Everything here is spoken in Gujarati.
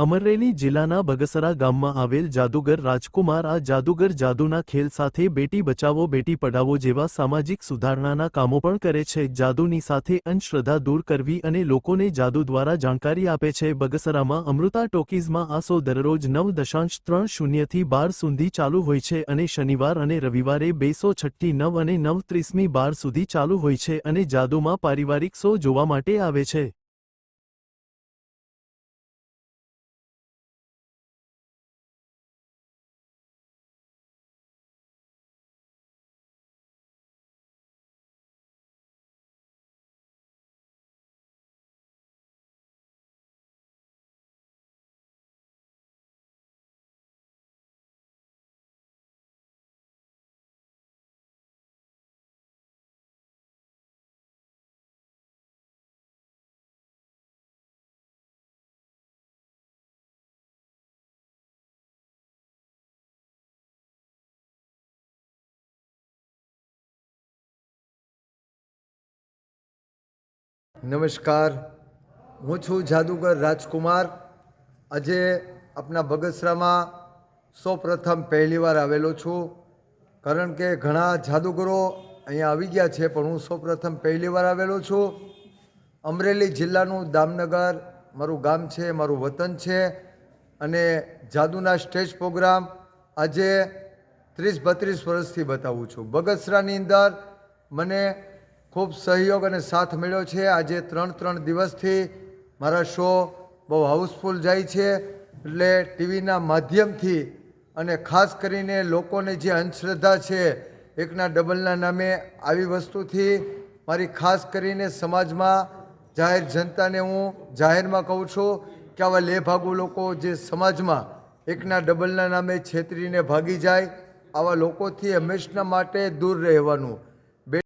અમરેલી જિલ્લાના બગસરા ગામમાં આવેલ જાદુગર રાજકુમાર આ જાદુગર જાદુના ખેલ સાથે બેટી બચાવો, બેટી પઢાવો જેવા સામાજિક સુધારણાના કામો પણ કરે છે. જાદુની સાથે અંધશ્રદ્ધા દૂર કરવી અને લોકોને જાદુ દ્વારા જાણકારી આપે છે. બગસરામાં અમૃતા ટોકીઝમાં આ શો દરરોજ નવ દશાંશ ત્રણ શૂન્યથી બાર સુધી ચાલુ હોય છે અને શનિવાર અને રવિવારે બેસો છઠ્ઠી નવ અને નવ ત્રીસમી બાર સુધી ચાલુ હોય છે અને જાદુમાં પારિવારિક શો જોવા માટે આવે છે. નમસ્કાર. હું છું જાદુગર રાજકુમાર. આજે આપણા બગસરામાં સૌ પ્રથમ પહેલીવાર આવેલો છું. કારણ કે ઘણા જાદુગરો અહીંયા આવી ગયા છે, પણ હું સૌ પ્રથમ પહેલીવાર આવેલો છું. અમરેલી જિલ્લાનું દામનગર મારું ગામ છે, મારું વતન છે. અને જાદુના સ્ટેજ પ્રોગ્રામ આજે ત્રીસ બત્રીસ વર્ષથી બતાવું છું. બગસરાની અંદર મને ખૂબ સહયોગ અને સાથ મળ્યો છે. આજે ત્રણ ત્રણ દિવસથી મારા શો બહુ હાઉસફુલ જાય છે. એટલે ટીવીના માધ્યમથી અને ખાસ કરીને લોકોને જે અંધશ્રદ્ધા છે, એકના ડબલના નામે આવી વસ્તુથી મારી ખાસ કરીને સમાજમાં જાહેર જનતાને હું જાહેરમાં કહું છું કે આવા લેભાગુ લોકો જે સમાજમાં એકના ડબલના નામે છેતરીને ભાગી જાય, આવા લોકોથી હંમેશના માટે દૂર રહેવાનું.